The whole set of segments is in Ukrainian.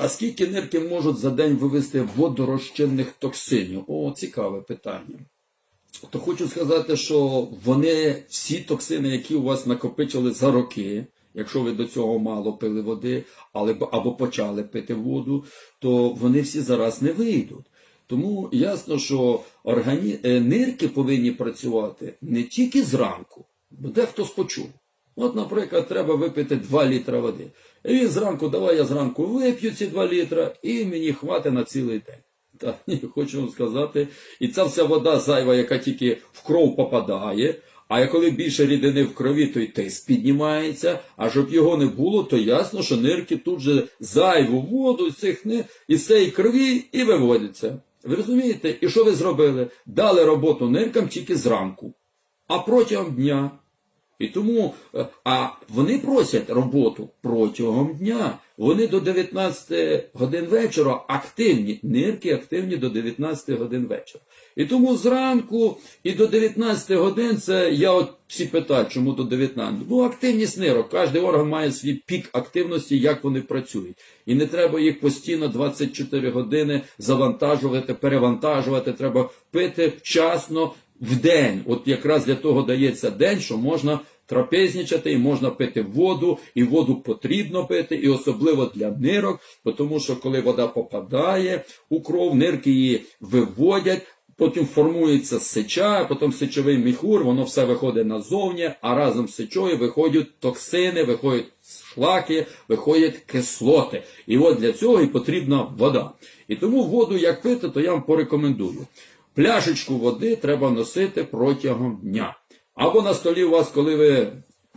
А скільки нирки можуть за день вивести водорозчинних токсинів? О, цікаве питання. То хочу сказати, що вони всі токсини, які у вас накопичили за роки, якщо ви до цього мало пили води, або почали пити воду, то вони всі зараз не вийдуть. Тому ясно, що органі... е, нирки повинні працювати не тільки зранку, бо дехто спочув. От, наприклад, треба випити 2 літра води. Він зранку, давай я зранку вип'ю ці 2 літра, і мені хватить на цілий день. Та ні, хочу вам сказати, і ця вся вода зайва, яка тільки в кров попадає. А коли більше рідини в крові, то й тиск піднімається. А щоб його не було, то ясно, що нирки тут же зайву воду з цих ни- із цієї крові і виводяться. Ви розумієте? І що ви зробили? Дали роботу ниркам тільки зранку, а протягом дня. І тому, е, а вони просять роботу протягом дня. Вони до 19 годин вечора активні, нирки активні до 19 годин вечора. І тому зранку і до 19 годин це я от всі питають, чому до 19. Ну, активність нирок. Кожен орган має свій пік активності, як вони працюють. І не треба їх постійно 24 години завантажувати, перевантажувати. Треба пити вчасно в день. От якраз для того дається день, що можна трапезничати, і можна пити воду, і воду потрібно пити, і особливо для нирок, тому що коли вода попадає у кров, нирки її виводять. Потім формується сеча, потім сечовий міхур, воно все виходить назовні, а разом з сечою виходять токсини, виходять шлаки, виходять кислоти. І от для цього і потрібна вода. І тому воду як пити, то я вам порекомендую. Пляшечку води треба носити протягом дня. Або на столі у вас, коли ви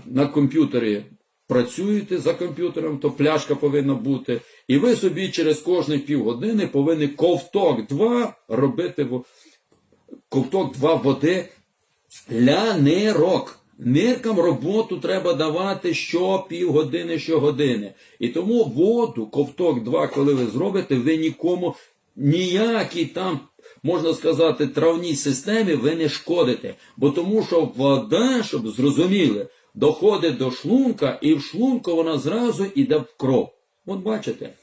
на комп'ютері працюєте за комп'ютером, то пляшка повинна бути. І ви собі через кожні півгодини повинні ковток 2 робити ковток 2 води для нирок. Ниркам роботу треба давати що півгодини, щогодини. І тому воду, ковток 2, коли ви зробите, ви нікому ніякій там, можна сказати, травній системі ви не шкодите. Бо тому що вода, щоб зрозуміли, доходить до шлунка, і в шлунку вона зразу йде в кров. От бачите.